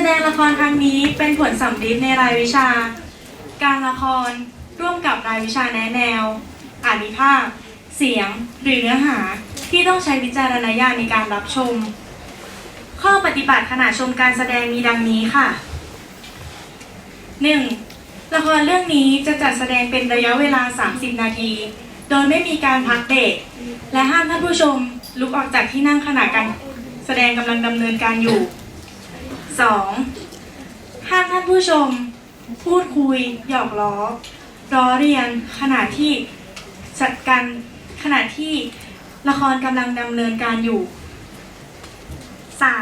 แสดงละครครั้งนี้เป็นผลสำลิดในรายวิชา การละครร่วมกับรายวิชาแนะแนว อ่านวิภาค เสียง หรือเนื้อหาที่ต้องใช้วิจารณญาณในการรับชม ข้อปฏิบัติขณะชมการแสดงมีดังนี้ค่ะ 1. ละครเรื่องนี้จะจัดแสดงเป็นระยะเวลา 30 นาที โดยไม่มีการพักเบรกและห้ามท่านผู้ชมลุกออกจากที่นั่งขณะการแสดงกำลังดำเนินการอยู่ 2. ห้ามท่านผู้ชม พูดคุย หยอกล้อล้อเรียนขณะที่จัดการขณะที่ละครกำลังดำเนินการอยู่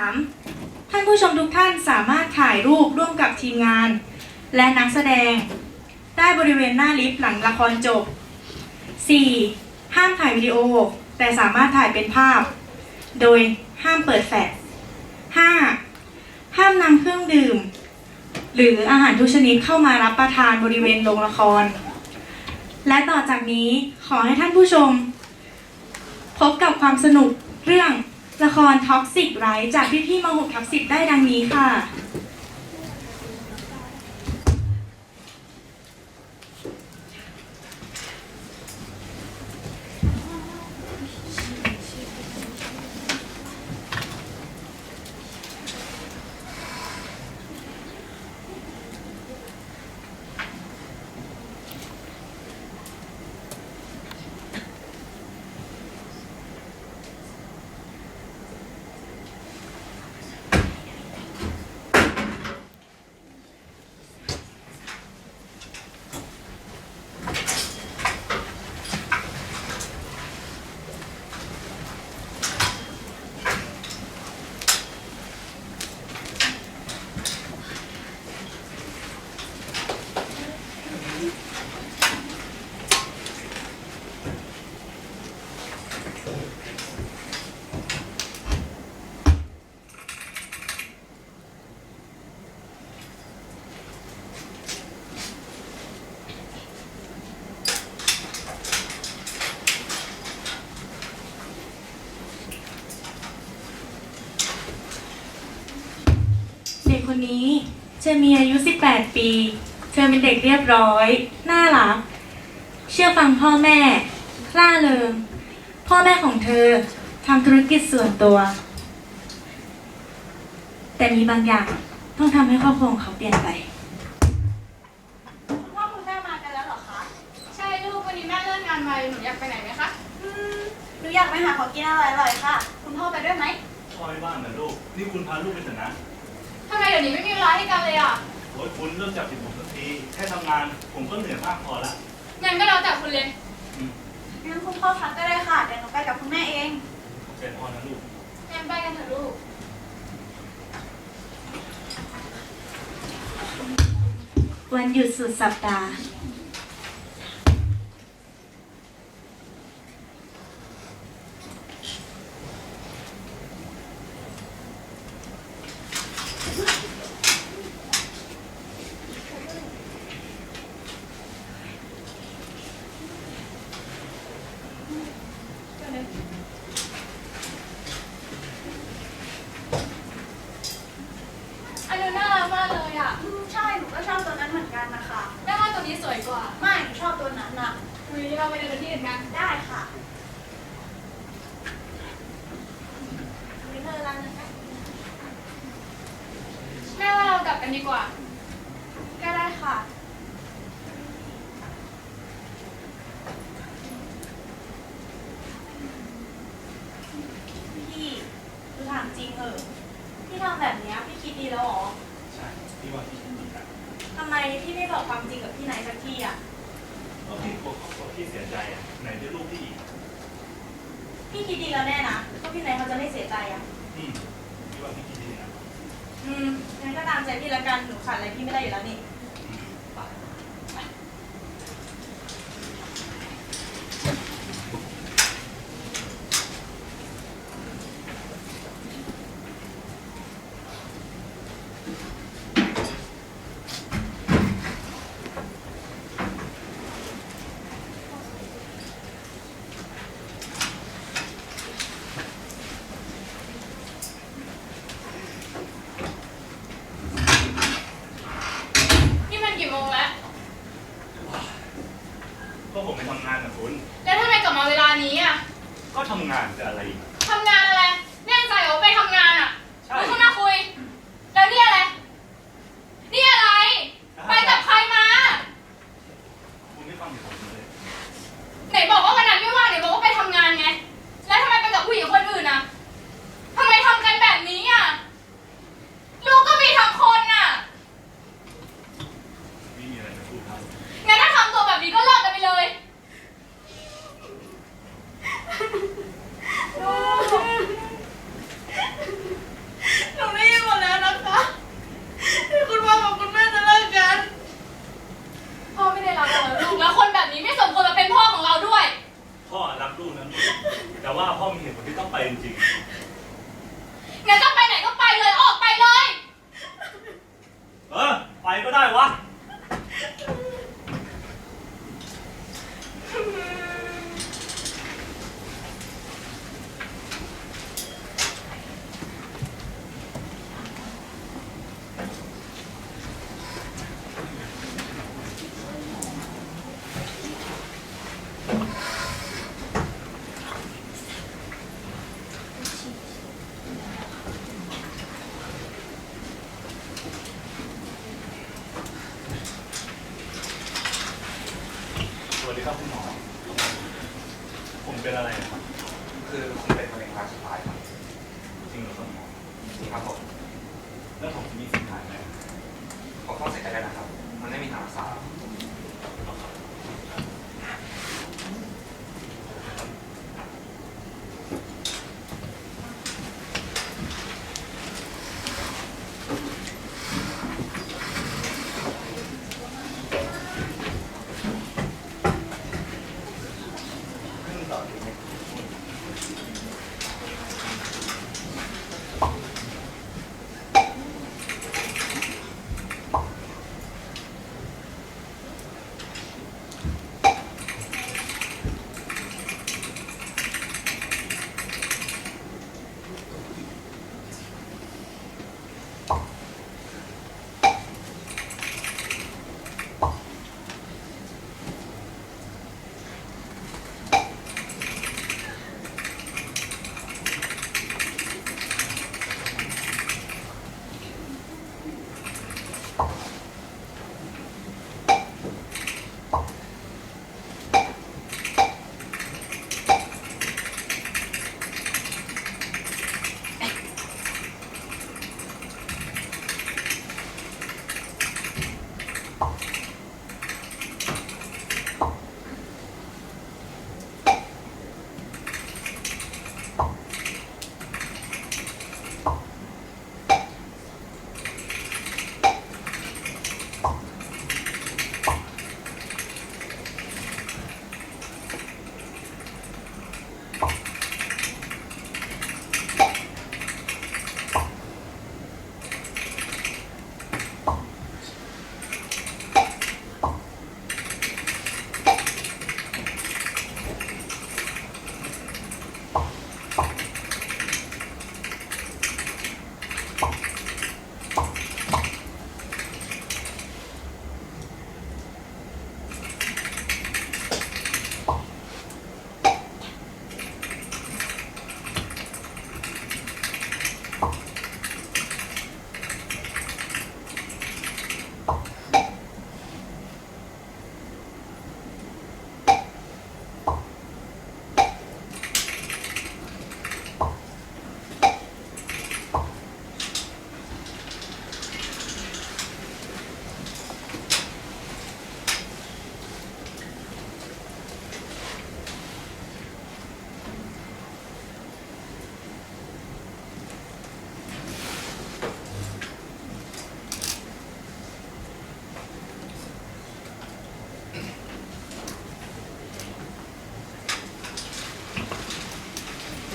3. ท่านผู้ชมทุกท่านสามารถถ่ายรูปร่วมกับทีมงาน และนักแสดง ได้บริเวณหน้าลิฟต์หลังละครจบ 4. ห้ามถ่ายวิดีโอ แต่สามารถถ่ายเป็นภาพ โดยห้ามเปิดแฟลช 5. ห้ามนำเครื่องดื่ม หรืออาหารทุกชนิดเข้ามารับประทานบริเวณโรงละคร และต่อจากนี้ขอให้ท่านผู้ชม พบกับความสนุกเรื่องละครท็อกซิกไรจากพี่พี่มหกทับสิบได้ดังนี้ค่ะ เด็กคนนี้ เธอมีอายุ 18 ปี เธอเป็นเด็กเรียบร้อย น่ารัก เชื่อฟังพ่อแม่ล่าเริง พ่อแม่ของเธอทำธุรกิจส่วนตัว แต่มีบางอย่างต้องทำให้ครอบครัวของเขาเปลี่ยนไป คุณพ่อคุณแม่มากันแล้วเหรอคะ ใช่ลูกวันนี้แม่เลิกงานไวหนูอยากไปไหนไหมคะอืมหนูอยากไปหาของกินอร่อยๆค่ะ คุณพ่อไปด้วยไหม พ่อไม่ว่างนะลูก นี่คุณพาลูกไปเถอะนะทำ ไมเดี๋ยวนี้ไม่มีเวลาให้กันเลยอะโอ้ยคุณเริ่มจับผิดผมสักทีแค่ทำงานผมก็เหนื่อยมากพอละงั้นก็แล้วแต่คุณเลย อืมงั้นคุณพ่อพักก็ได้ค่ะ เดี๋ยวหนูไปกับคุณแม่เองโอเคพอนะลูก งั้นไปกันเถอะลูก วันหยุดสุดสัปดาห์ อันนู้นน่ารักมากเลยอะ อืมใช่ หนูก็ชอบตัวนั้นเหมือนกันนะคะ แม่ว่าตัวนี้สวยกว่า ไม่ หนูชอบตัวนั้นน่ะ วันนี้เราไปเดินที่อื่นกัน ได้ค่ะมีเธอร้านนึงนะ แม่ว่าเรากลับกันดีกว่า ก็ได้ค่ะ พี่คือถามจริงเหอะพี่ทำแบบเนี้ยพี่คิดดีแล้วเหรอ ใช่ พี่ว่าพี่คิดดีนะ ทำไมพี่ไม่บอกความจริงกับพี่นายสักทีอะ ก็พี่กลัวครอบครัวพี่เสียใจอะ ไหนจะลูกพี่อีก พี่ คิดดีแล้วแน่นะก็พี่นายเขาจะไม่เสียใจอะ อืมพี่ว่าพี่คิดดีนะ อืมงั้นก็ตามใจพี่ละกัน หนูขาดอะไรพี่ไม่ได้อยู่แล้วนี่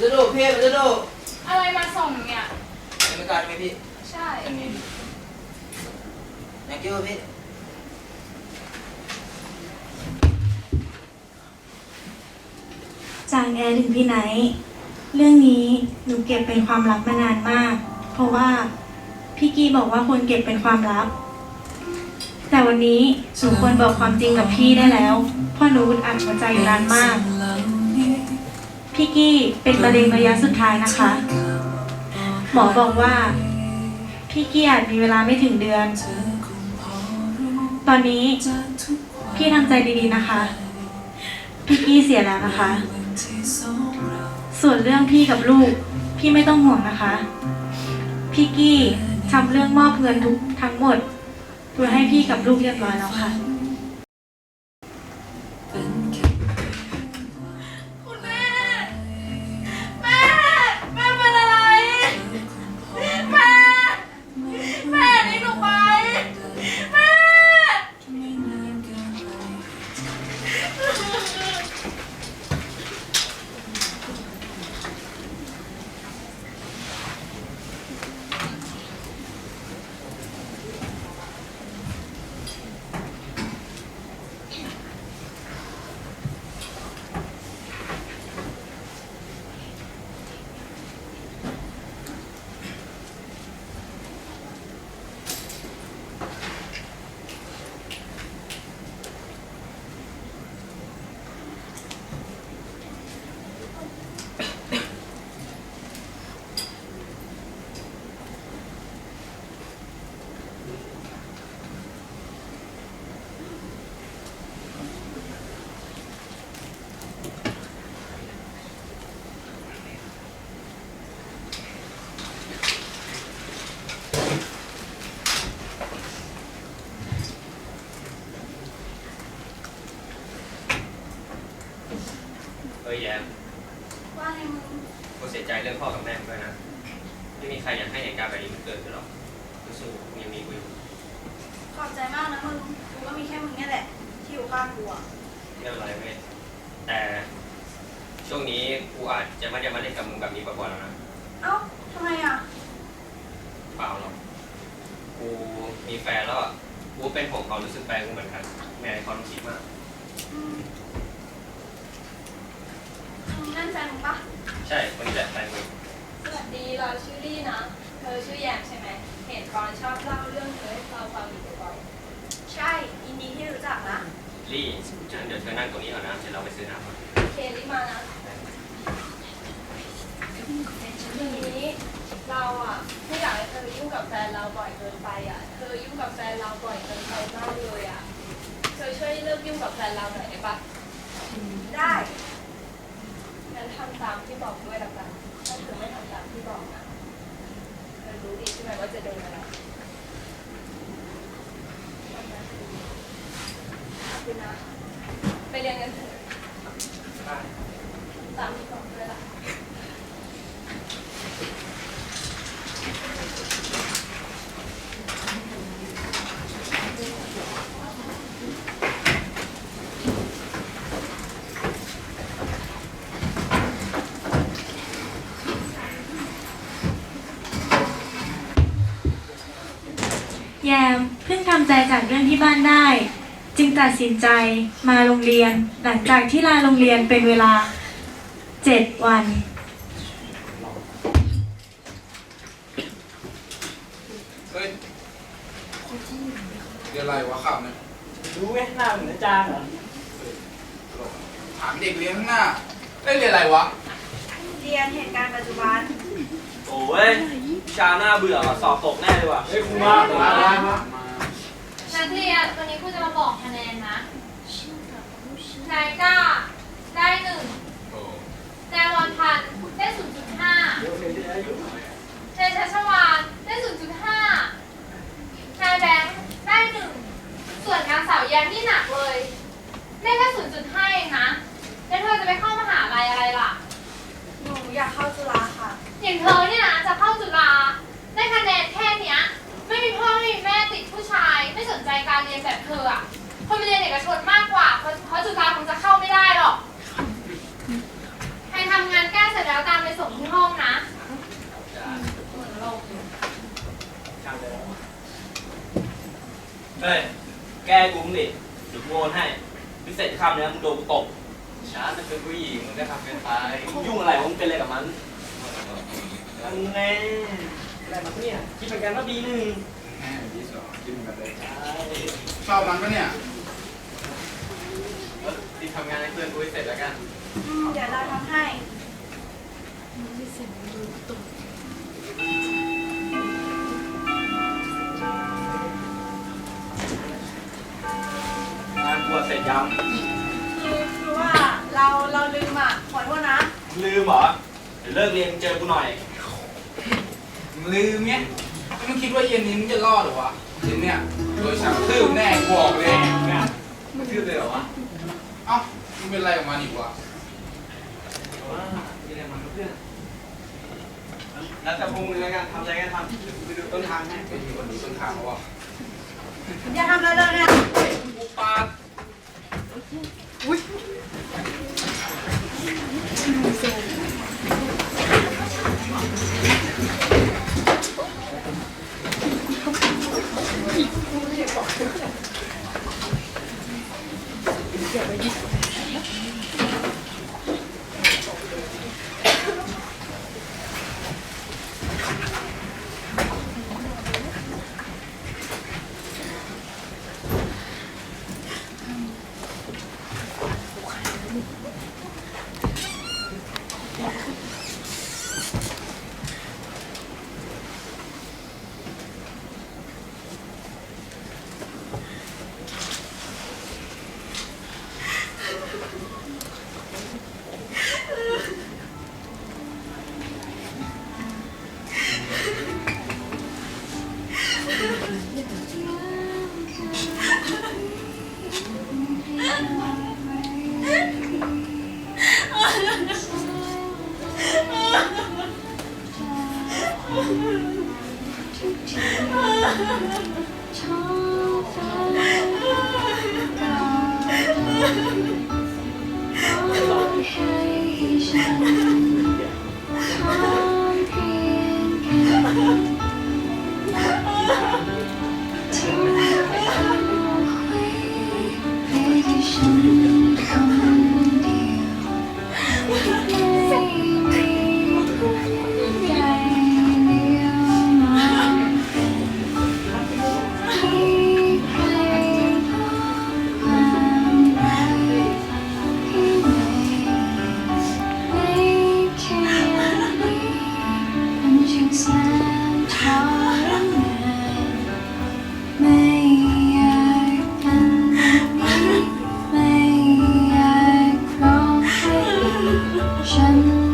จะดูพี่จะดูอะไรมาส่งเนี่ยไม่การไหมพี่ใช่ อันนี้ thank you พี่จางแอร์ถึงพี่ไนท์เรื่องนี้หนูเก็บเป็นความลับมานานมาก เพราะว่าพี่กี้บอกว่าควรเก็บเป็นความลับ แต่วันนี้หนูควรบอกความจริงกับพี่ได้แล้วเพราะหนูอึดอัดหัวใจอยู่นานมาก พี่กี้เป็นมะเร็งระยะสุดท้ายนะคะ หมอบอกว่า พี่กี้อาจมีเวลาไม่ถึงเดือน ตอนนี้พี่ทำใจดีๆนะคะ พี่กี้เสียแล้วนะคะ ส่วนเรื่องพี่กับลูก พี่ไม่ต้องห่วงนะคะ พี่กี้ทำเรื่องมอบเงินทุกทั้งหมดเพื่อให้พี่กับลูกเรียบร้อยแล้วค่ะ แฟนมึงปะใช่คนนี้แหละแฟนมึงสวัสดีเราชื่อลี่นะ เธอชื่อแยมใช่ไหมเห็นกรชอบเล่าเรื่องเธอให้เราฟังอยู่บ่อยใช่ยินดีที่รู้จักนะ ลี่งั้นเดี๋ยวเธอนั่งตรงนี้ก่อนนะเดี๋ยวเราไปซื้อน้ำก่อนๆเคลี่มานะทีนี้เราอะไม่อยากให้เธอยุ่งกับแฟนเราบ่อยเกินไปอะ เธอยุ่งกับแฟนเราบ่อยเกินไปมากเลยอะ เธอช่วยเลิกยุ่งกับแฟนเราหน่อยได้ปะได้งั้น ทำตามที่บอกด้วยละกันถ้าเธอไม่ทำตามที่บอกนะเธอรู้ดีใช่ไหมว่าจะโดนอะไรขอบคุณนะไปเรียนกันเถอะตามที่บอกด้วยล่ะ แยมเพิ่งทำใจากเรื่องที่บ้านได้ จึงตัดสินใจมาโรงเรียน หลังจากที่ลาโรงเรียนเป็นเวลาเจ็ดวัน เฮ้ยเรียนอะไรวะขับเนี่ยรู้ไหมหน้าเหมือนอาจารย์เหรอถามเด็กเรียนข้างหน้าเอ้เรียนอะไรวะ เรียนเหตุการณ์ปัจจุบัน โอ้ยชาหน้าเบื่อว่ะสอบตกแน่เลยว่ะ เฮ้ยครูมามามามา นักเรียนวันนี้ครูจะมาบอกคะแนนนะนายก้าได้หนึ่งโอ้นายวันพันธ์ได้ศูนย์จุดห้านายชัชวานได้ศูนย์จุดห้านายแบงค์ได้หนึ่งส่วนนางสาวแยมนี่หนักเลยได้แค่ศูนย์จุดห้าเองนะแล้วเธอจะไปเข้ามหาลัยอะไรล่ะ หนูอยากเข้าจุฬาค่ะ อย่างเธอ เรียนแบบเธออะคนไปเรียนเอกชนมากกว่า เพราะเพราะจุฬาคงจะเข้าไม่ได้หรอก ใครทำงานแก้เสร็จแล้วตามไปส่งที่ห้องนะเหมือนโลกเฮ้ย แกกูมึงดิเดี๋ยวกูโอนให้พิเศษคำเนี้ยมึงโดนกูตบช้าจะเป็นผู้หญิงมันก็ทำเป็นไปยุ่งอะไรวะมึงเป็นอะไรกับมันอันแน่อะไรมาเนี่ยคิดเหมือนกันว่าบีหนึ่งแม่ที่ สองกินกันเลยใช่ชอบมันปะเนี่ยที่ทำงานให้เพื่อนกูให้เสร็จแล้วกันอืมเดี๋ยวเราทำให้งานบวชเสร็จยังคือคือว่าเราเราลืมอะขอโทษนะลืมเหรอเดี๋ยวเลิกเรียนเจอกูหน่อยมึงลืมเนี่ย มึงคิดว่าเย็นนี้มึงจะรอดเหรอวะเย็นเนี่ยโดยฉันทืบแน่กูบอกเลยมันชื่อเลยเหรอวะเอ้ามึงเป็นอะไรออกมาอีกวะว่ามีอะไรมาเพื่อนแล้วแต่พวกมึงแล้วกันทำอะไรกันทำเดี๋ยวกูไปดูต้นทางให้เป็นคนดีต้นทางเขาวะอย่าทำอะไรเลยเนี่ย 什？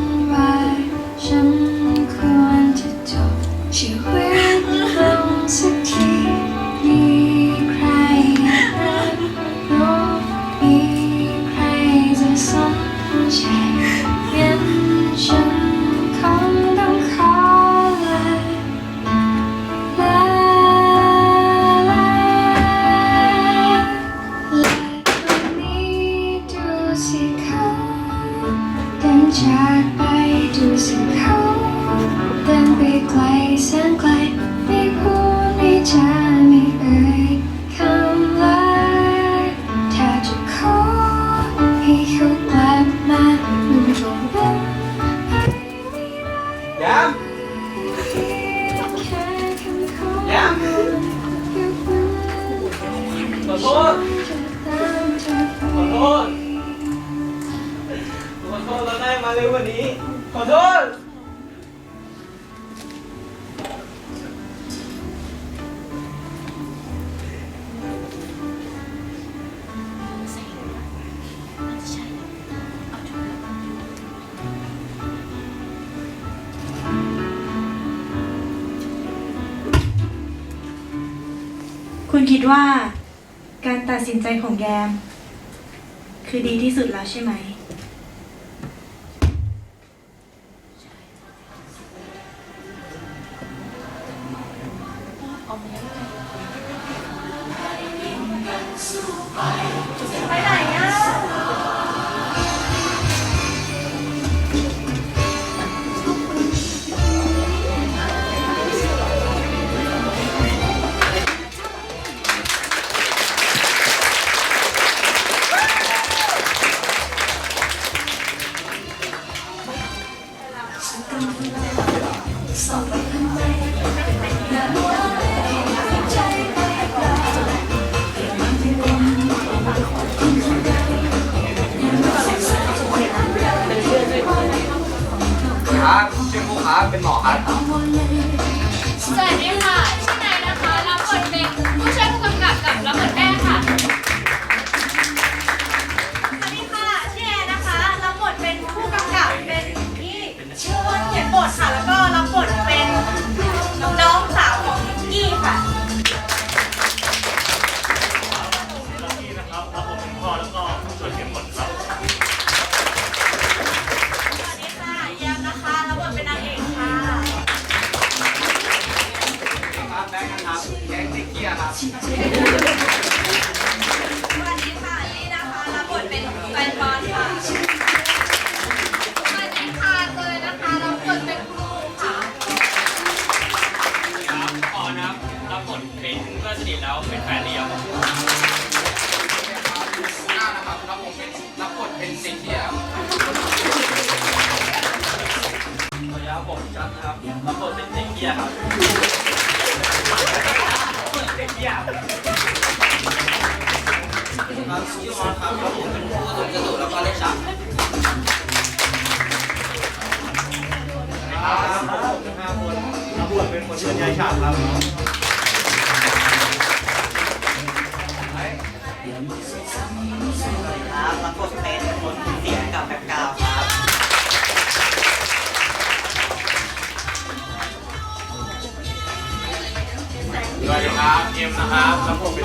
คุณคิดว่าการตัดสินใจของแยม คือดีที่สุดแล้วใช่ไหม เป็ครับเชียงภูขาเป็นหมอครับ ชื่อมอสครับวผมเป็นผู้สมกระดูกแล้วก็เล่นดับครับผมทั้งคนรับเป็นยายฉาบครับครับรับบทเป็นคนเสียกับแบบกาครับสวัดีครับเอ็มนะครับรับบท